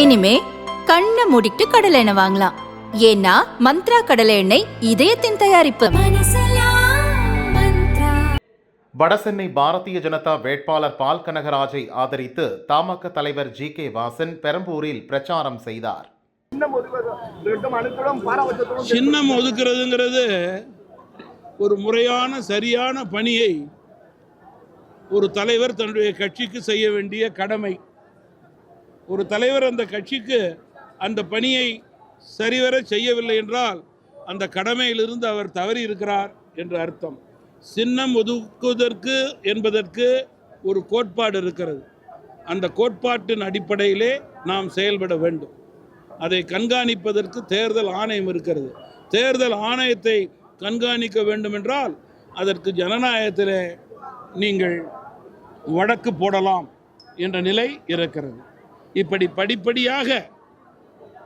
இனிமே கண்ணை மூடிட்டு கடலை எண்ணெய் வாங்கலாம். ஏன்னா மந்த்ரா கடலை எண்ணெய் இதயத்தின் தயாரிப்பு. வடசென்னை பாரதிய ஜனதா வேட்பாளர் பால் கனகராஜை ஆதரித்து தமாக தலைவர் ஜி கே வாசன் பெரம்பூரில் பிரச்சாரம் செய்தார். சின்னம் ஒதுக்குறதுங்கிறது ஒரு முறையான சரியான பணியை ஒரு தலைவர் தன்னுடைய கட்சிக்கு செய்ய வேண்டிய கடமை. ஒரு தலைவர் அந்த கட்சிக்கு அந்த பணியை சரிவர செய்யவில்லை என்றால் அந்த கடமையிலிருந்து அவர் தவறி இருக்கிறார் என்று அர்த்தம். சின்னம் ஒதுக்குவதற்கு என்பதற்கு ஒரு கோட்பாடு இருக்கிறது. அந்த கோட்பாட்டின் அடிப்படையிலே நாம் செயல்பட வேண்டும். அதை கண்காணிப்பதற்கு தேர்தல் ஆணையம் இருக்கிறது. தேர்தல் ஆணையத்தை கண்காணிக்க வேண்டுமென்றால் அதற்கு ஜனநாயகத்தில் நீங்கள் வழக்கு போடலாம் என்ற நிலை இருக்கிறது. இப்படி படிப்படியாக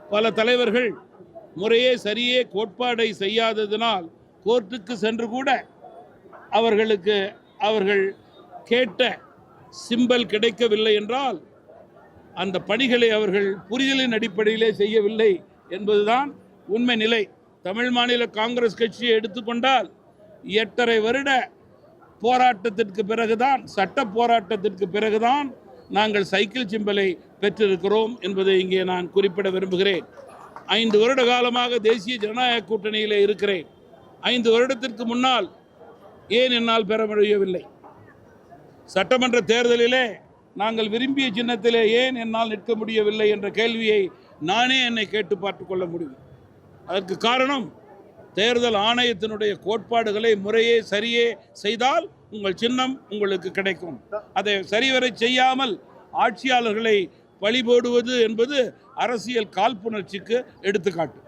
பல தலைவர்கள் முறையே சரியே கோட்பாடை செய்யாததினால் கோர்ட்டுக்கு சென்று கூட அவர்களுக்கு அவர்கள் கேட்ட சிம்பல் கிடைக்கவில்லை என்றால் அந்த பணிகளை அவர்கள் புரிதலின் அடிப்படையிலே செய்யவில்லை என்பதுதான் உண்மை நிலை. தமிழ் மாநில காங்கிரஸ் கட்சியை எடுத்துக்கொண்டால் எட்டரை வருட போராட்டத்திற்கு பிறகுதான் சட்ட போராட்டத்திற்கு பிறகுதான் நாங்கள் சைக்கிள் சிம்பலை பெற்றிருக்கிறோம் என்பதை இங்கே நான் குறிப்பிட விரும்புகிறேன். ஐந்து வருட காலமாக தேசிய ஜனநாயக கூட்டணியில் இருக்கிறேன். ஐந்து வருடத்திற்கு முன்னால் ஏன் என்னால் பெற முடியவில்லை? சட்டமன்ற தேர்தலிலே நாங்கள் விரும்பிய சின்னத்திலே ஏன் என்னால் நிற்க முடியவில்லை என்ற கேள்வியை நானே என்னை கேட்டு பார்த்துக்கொள்ள முடியும். அதற்கு காரணம் தேர்தல் ஆணையத்தினுடைய கோட்பாடுகளை முறையே சரியே செய்தால் உங்கள் சின்னம் உங்களுக்கு கிடைக்கும். அதை சரிவரை செய்யாமல் ஆட்சியாளர்களை வழிபோடுவது என்பது அரசியல் காழ்ப்புணர்ச்சிக்கு எடுத்துக்காட்டு.